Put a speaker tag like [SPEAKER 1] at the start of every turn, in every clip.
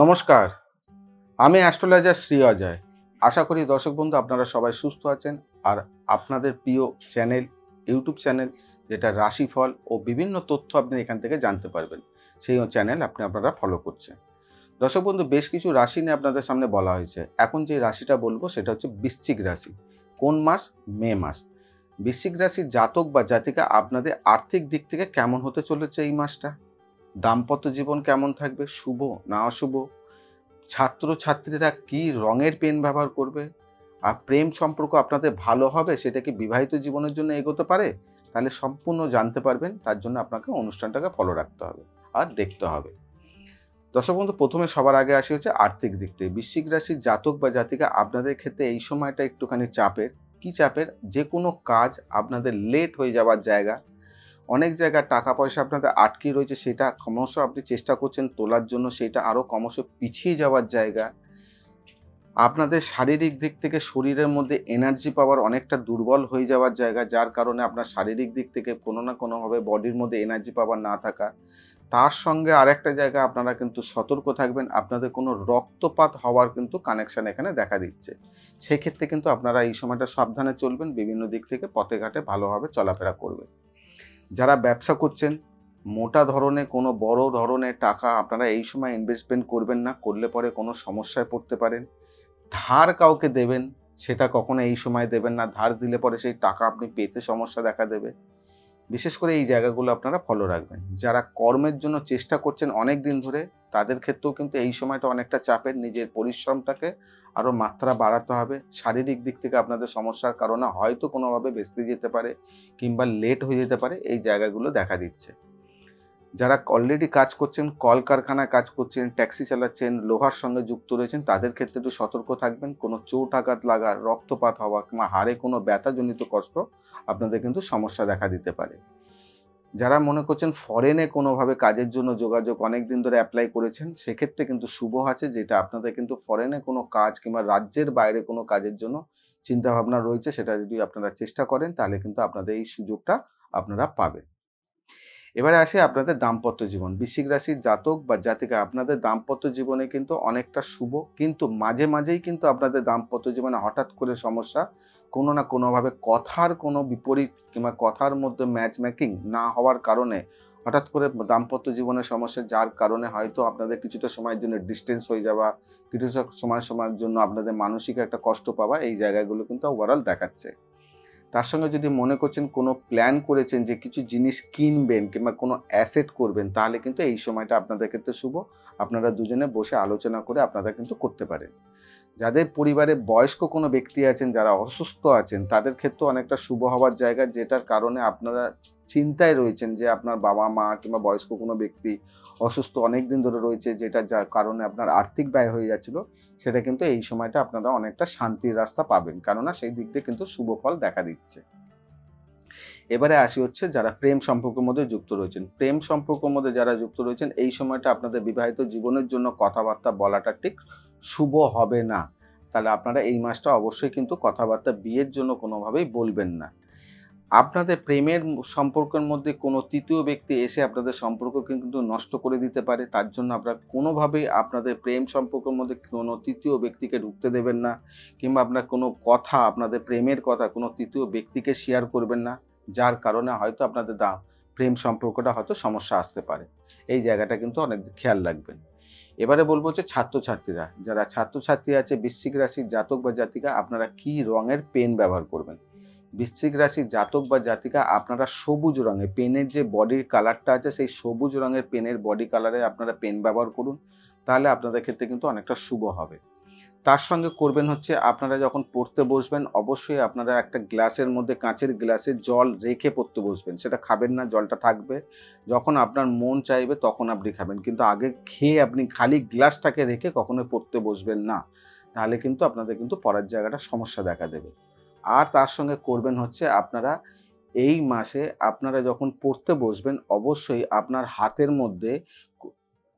[SPEAKER 1] নমস্কার, আমি অ্যাস্ট্রোলজার শ্রী অজয়। আশা করি দর্শক বন্ধু আপনারা সবাই সুস্থ আছেন আর আপনাদের প্রিয় চ্যানেল, ইউটিউব চ্যানেল, যেটা রাশিফল ও বিভিন্ন তথ্য আপনি এখান থেকে জানতে পারবেন, সেই চ্যানেল আপনি আপনারা ফলো করছেন। দর্শক বন্ধু, বেশ কিছু রাশি নিয়ে আপনাদের সামনে বলা হয়েছে। এখন যে রাশিটা বলব, সেটা হচ্ছে বৃশ্চিক রাশি। কোন মাস? মে মাস। বৃশ্চিক রাশির জাতক বা জাতিকা আপনাদের আর্থিক দিক থেকে কেমন হতে চলেছে এই মাসটা? দাম্পত্য জীবন কেমন থাকবে? শুভ না অশুভ? ছাত্র ছাত্রীরা কি রঙের পেন ব্যবহার করবে? আর প্রেম সম্পর্ক আপনাদের ভালো হবে? সেটা কি বিবাহিত জীবনের জন্য এগোতে পারে? তাহলে সম্পূর্ণ জানতে পারবেন। তার জন্য আপনাকে অনুষ্ঠানটাকে ফলো রাখতে হবে আর দেখতে হবে। দর্শক বন্ধু, প্রথমে সবার আগে আসি হচ্ছে আর্থিক দিক থেকে বৃশ্চিক রাশির জাতক বা জাতিকা আপনাদের ক্ষেত্রে এই সময়টা একটুখানি চাপের। কি চাপের? যে কোনো কাজ আপনাদের লেট হয়ে যাওয়ার জায়গা। অনেক জায়গায় টাকা পয়সা আপনাদের আটকে রয়েছে, সেটা ক্রমশ আপনি চেষ্টা করছেন তোলার জন্য, সেটা আরও ক্রমশ পিছিয়ে যাওয়ার জায়গা। আপনাদের শারীরিক দিক থেকে শরীরের মধ্যে এনার্জি পাওয়ার অনেকটা দুর্বল হয়ে যাওয়ার জায়গা, যার কারণে আপনার শারীরিক দিক থেকে কোনো না কোনোভাবে বডির মধ্যে এনার্জি পাওয়ার না থাকা। তার সঙ্গে আরেকটা জায়গা, আপনারা কিন্তু সতর্ক থাকবেন, আপনাদের কোনো রক্তপাত হওয়ার কিন্তু কানেকশন এখানে দেখা দিচ্ছে। সেক্ষেত্রে কিন্তু আপনারা এই সময়টা সাবধানে চলবেন, বিভিন্ন দিক থেকে পথে ঘাটে ভালোভাবে চলাফেরা করবেন। যারা ব্যবসা করছেন, মোটা ধরনের কোনো বড় ধরনের টাকা আপনারা এই সময় ইনভেস্টমেন্ট করবেন না, করলে পরে কোনো সমস্যায় পড়তে পারেন। ধার কাউকে দেবেন, সেটা কখনো এই সময় দেবেন না। ধার দিলে পরে সেই টাকা আপনি পেতে সমস্যা দেখা দেবে। বিশেষ করে এই জায়গাগুলো আপনারা ফলো রাখবেন। যারা কর্মের জন্য চেষ্টা করছেন অনেক দিন ধরে, তাদের ক্ষেত্রেও কিন্তু এই সময়টা অনেকটা চাপের। নিজের পরিশ্রমটাকে আরও মাত্রা বাড়াতে হবে। শারীরিক দিক থেকে আপনাদের সমস্যার কারণে হয়তো কোনোভাবে বেসতে যেতে পারে কিংবা লেট হয়ে যেতে পারে। এই জায়গাগুলো দেখা দিচ্ছে। যারা অলরেডি কাজ করছেন, কলকারখানায় কাজ করছেন, ট্যাক্সি চালাচ্ছেন, লোহার সঙ্গে যুক্ত রয়েছেন, তাদের ক্ষেত্রে একটু সতর্ক থাকবেন। কোনো চোট আঘাত লাগার রক্তপাত হওয়া কিংবা হাড়ে কোনো ব্যথাজনিত কষ্ট আপনাদের কিন্তু সমস্যা দেখা দিতে পারে। যারা মনে করছেন ফরেনে কোনোভাবে কাজের জন্য যোগাযোগ অনেক দিন ধরে অ্যাপ্লাই করেছেন, সেক্ষেত্রে কিন্তু শুভ আছে যেটা আপনাদের কিন্তু ফরেনে কোনো কাজ কিংবা রাজ্যের বাইরে কোনো কাজের জন্য চিন্তাভাবনা রয়েছে, সেটা যদি আপনারা চেষ্টা করেন, তাহলে কিন্তু আপনাদের এই সুযোগটা আপনারা পাবেন। এবারে আসে আপনাদের দাম্পত্য জীবন। বৃশ্চিক রাশির জাতক বা জাতিকা, আপনাদের দাম্পত্য জীবনে কিন্তু অনেকটা শুভ, কিন্তু মাঝে মাঝেই কিন্তু আপনাদের দাম্পত্য জীবনে হঠাৎ করে সমস্যা, কোনো না কোনোভাবে কথার কোনো বিপরীত কিংবা কথার মধ্যে ম্যাচ মেকিং না হওয়ার কারণে হঠাৎ করে দাম্পত্য জীবনের সমস্যা, যার কারণে হয়তো আপনাদের কিছুটা সময়ের জন্য ডিস্টেন্স হয়ে যাওয়া, কিছুটা সময়, সময়ের জন্য আপনাদের মানসিক একটা কষ্ট পাওয়া, এই জায়গাগুলো কিন্তু ওভারঅল দেখাচ্ছে। তার সঙ্গে যদি মনে করছেন কোনো প্ল্যান করেছেন যে কিছু জিনিস কিনবেন কিংবা কোনো অ্যাসেট করবেন, তাহলে কিন্তু এই সময়টা আপনাদের ক্ষেত্রে শুভ। আপনারা দুজনে বসে আলোচনা করে আপনারা কিন্তু করতে পারেন। যাদের পরিবারে বয়স্ক কোনো ব্যক্তি আছেন, যারা অসুস্থ আছেন, তাদের ক্ষেত্রে অনেকটা শুভ হওয়ার জায়গা যেটার কারণে আপনারা চিন্তায় রয়েছেন যে আপনার বাবা মা কিংবা বয়স্ক কোনো ব্যক্তি অসুস্থ অনেক দিন ধরে রয়েছে, যেটা যার কারণে আপনার আর্থিক ব্যয় হয়ে যাচ্ছিল, সেটা কিন্তু এই সময়টা আপনারা অনেকটা শান্তির রাস্তা পাবেন। কেননা সেই দিক দিয়ে কিন্তু শুভ ফল দেখা দিচ্ছে। এবারে আসি হচ্ছে যারা প্রেম সম্পর্কের মধ্যে যুক্ত রয়েছেন। প্রেম সম্পর্কের মধ্যে যারা যুক্ত রয়েছেন, এই সময়টা আপনাদের বিবাহিত জীবনের জন্য কথাবার্তা বলাটা ঠিক শুভ হবে না। তাহলে আপনারা এই মাসটা অবশ্যই কিন্তু কথাবার্তা বিয়ের জন্য কোনোভাবেই বলবেন না। আপনাদের প্রেমের সম্পর্কের মধ্যে কোনো তৃতীয় ব্যক্তি এসে আপনাদের সম্পর্ক কিন্তু নষ্ট করে দিতে পারে, তার জন্য আপনারা কোনোভাবেই আপনাদের প্রেম সম্পর্কের মধ্যে কোনো তৃতীয় ব্যক্তিকে ঢুকতে দেবেন না, কিংবা আপনার কোনো কথা, আপনাদের প্রেমের কথা কোনো তৃতীয় ব্যক্তিকে শেয়ার করবেন না, যার কারণে হয়তো আপনাদের দা, প্রেম সম্পর্কটা হয়তো সমস্যা আসতে পারে। এই জায়গাটা কিন্তু অনেক খেয়াল রাখবেন। এবারে বলব হচ্ছে ছাত্রছাত্রীরা, যারা ছাত্রছাত্রী আছে, বৃশ্চিক রাশির জাতক বা জাতিকা, আপনারা কি রঙের পেন ব্যবহার করবেন? বৃশ্চিক রাশির জাতক বা জাতিকা, আপনারা সবুজ রঙের পেনের যে বডির কালারটা আছে, সেই সবুজ রঙের পেনের বডি কালারে আপনারা পেন ব্যবহার করুন, তাহলে আপনাদের ক্ষেত্রে কিন্তু অনেকটা শুভ হবে। তার সঙ্গে করবেন হচ্ছে, আপনারা যখন পড়তে বসবেন, অবশ্যই আপনারা একটা গ্লাসের মধ্যে কাঁচের গ্লাসে জল রেখে পড়তে বসবেন, সেটা খাবেন না, জলটা থাকবে। যখন আপনার মন চাইবে, তখন আপনি খাবেন, কিন্তু আগে খেয়ে আপনি খালি গ্লাসটাকে রেখে কখনো পড়তে বসবেন না, তাহলে কিন্তু আপনাদের কিন্তু পড়ার জায়গাটা সমস্যা দেখা দেবে। আর তার সঙ্গে করবেন হচ্ছে আপনারা এই মাসে আপনারা যখন পড়তে বসবেন, অবশ্যই আপনার হাতের মধ্যে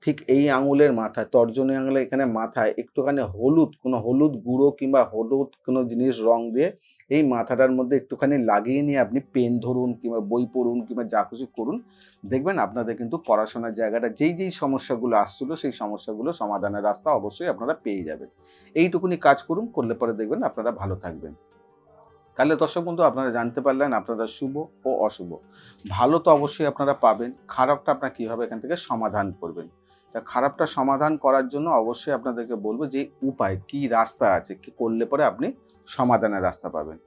[SPEAKER 1] ঠিক এই আঙুলের মাথায়, তর্জনী আঙুলের এখানে মাথায় একটুখানি হলুদ, কোনো হলুদ গুঁড়ো কিংবা হলুদ কোনো জিনিস রং দিয়ে এই মাথাটার মধ্যে একটুখানি লাগিয়ে নিয়ে আপনি পেন ধরুন কিংবা বই পড়ুন কিংবা যা কিছু করুন, দেখবেন আপনাদের কিন্তু পড়াশোনার জায়গাটা যেই যেই সমস্যাগুলো আসছিল সেই সমস্যাগুলো সমাধানের রাস্তা অবশ্যই আপনারা পেয়ে যাবেন। এইটুকুনি কাজ করুন, করলে পরে দেখবেন আপনারা ভালো থাকবেন। তাহলে দর্শক বন্ধু, আপনারা জানতে পারলেন আপনারা শুভ ও অশুভ। ভালো তো অবশ্যই আপনারা পাবেন, খারাপটা আপনারা কীভাবে এখান থেকে সমাধান করবেন? তা খারাপটা সমাধান করার জন্য অবশ্যই আপনাদেরকে বলব যে, উপায় কি রাস্তা আছে, কি করলে পরে আপনি সমাধানের রাস্তা পাবেন।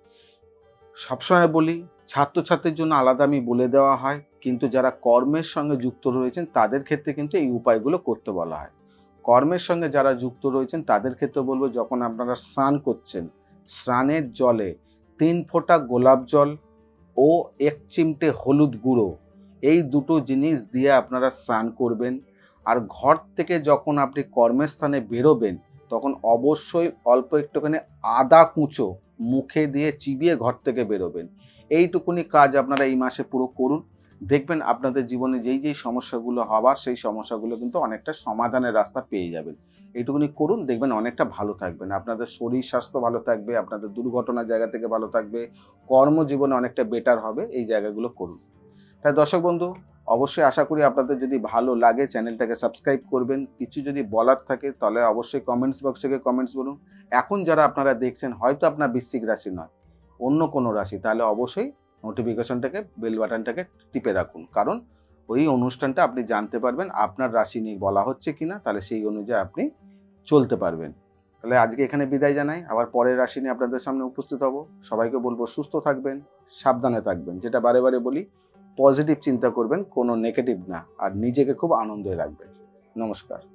[SPEAKER 1] সবসময় বলি, ছাত্রছাত্রীর জন্য আলাদা আমি বলে দেওয়া হয়, কিন্তু যারা কর্মের সঙ্গে যুক্ত রয়েছেন, তাদের ক্ষেত্রে কিন্তু এই উপায়গুলো করতে বলা হয়। কর্মের সঙ্গে যারা যুক্ত রয়েছেন, তাদের ক্ষেত্রে বলব, যখন আপনারা স্নান করছেন, স্নানের জলে তিন ফোঁটা গোলাপ জল ও এক চিমটে হলুদ গুঁড়ো। এই দুটো জিনিস দিয়ে আপনারা স্নান করবেন। আর ঘর থেকে যখন আপনি কর্মস্থানে বেরোবেন, তখন অবশ্যই অল্প একটুখানি আদা কুঁচো মুখে দিয়ে চিবিয়ে ঘর থেকে বেরোবেন। এইটুকুনি কাজ আপনারা এই মাসে পুরো করুন। দেখবেন আপনাদের জীবনে যেই যেই সমস্যাগুলো হবার, সেই সমস্যাগুলো কিন্তু অনেকটা সমাধানের রাস্তা পেয়ে যাবেন। এইটুকুনি করুন, দেখবেন অনেকটা ভালো থাকবেন। আপনাদের শরীর স্বাস্থ্য ভালো থাকবে, আপনাদের দুর্ঘটনার জায়গা থেকে ভালো থাকবে, কর্মজীবনে অনেকটা বেটার হবে, এই জায়গাগুলো করুন। তাই দর্শক বন্ধু, অবশ্যই আশা করি আপনাদের যদি ভালো লাগে চ্যানেলটাকে সাবস্ক্রাইব করবেন। কিছু যদি বলার থাকে তাহলে অবশ্যই কমেন্টস বক্সে কমেন্টস বলুন। এখন যারা আপনারা দেখছেন, হয়তো আপনার বৃশ্চিক রাশি নয়, অন্য কোনো রাশি, তাহলে অবশ্যই নোটিফিকেশনটাকে বেল বাটনটাকে টিপে রাখুন। কারণ ওই অনুষ্ঠানটা আপনি জানতে পারবেন, আপনার রাশি নিয়ে বলা হচ্ছে কিনা, তাহলে সেই অনুযায়ী আপনি চলতে পারবেন। তাহলে আজকে এখানে বিদায় জানাই, আবার পরের রাশি নিয়ে আপনাদের সামনে উপস্থিত হব। সবাইকে বলব সুস্থ থাকবেন, সাবধানে থাকবেন, যেটা বারে বারে বলি পজিটিভ চিন্তা করবেন, কোনো নেগেটিভ না, আর নিজেকে খুব আনন্দে রাখবেন। নমস্কার।